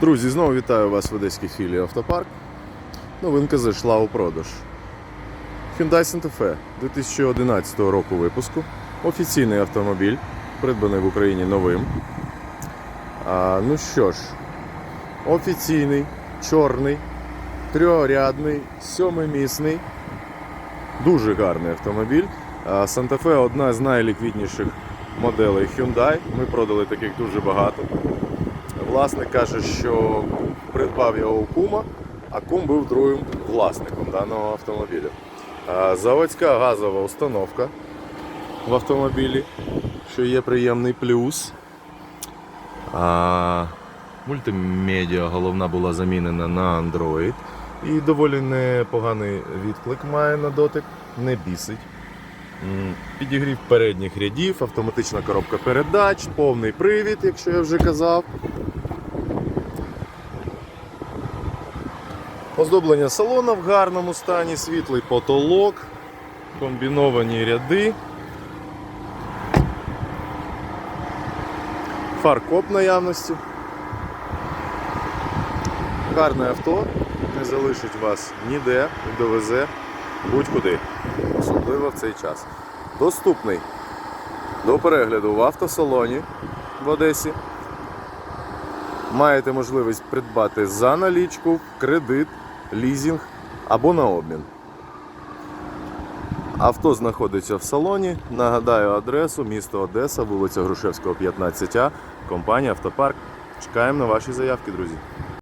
Друзі, знову вітаю вас в Одеській філії Автопарк. Новинка зайшла у продаж. Hyundai Santa Fe 2011 року випуску. Офіційний автомобіль, придбаний в Україні новим. А, ну що ж, офіційний, чорний, трьохрядний, сьомимісний. Дуже гарний автомобіль. Santa Fe одна з найліквідніших моделей Hyundai. Ми продали таких дуже багато. Власник каже, що придбав його у кума, а кум був другим власником даного автомобіля. Заводська газова установка в автомобілі, що є приємний плюс. А, мультимедіа головна була замінена на Android. І доволі непоганий відклик має на дотик, не бісить. Підігрів передніх рядів, автоматична коробка передач, повний привід, якщо я вже казав. Оздоблення салона в гарному стані, світлий потолок, комбіновані ряди. Фаркоп наявності. Гарне авто, не залишить вас ніде довезе будь-куди, особливо в цей час. Доступний до перегляду в автосалоні в Одесі. Маєте можливість придбати за налічку, кредит, лізінг або на обмін. Авто знаходиться в салоні. Нагадаю адресу місто Одеса, вулиця Грушевського, 15А, компанія Автопарк. Чекаємо на ваші заявки, друзі.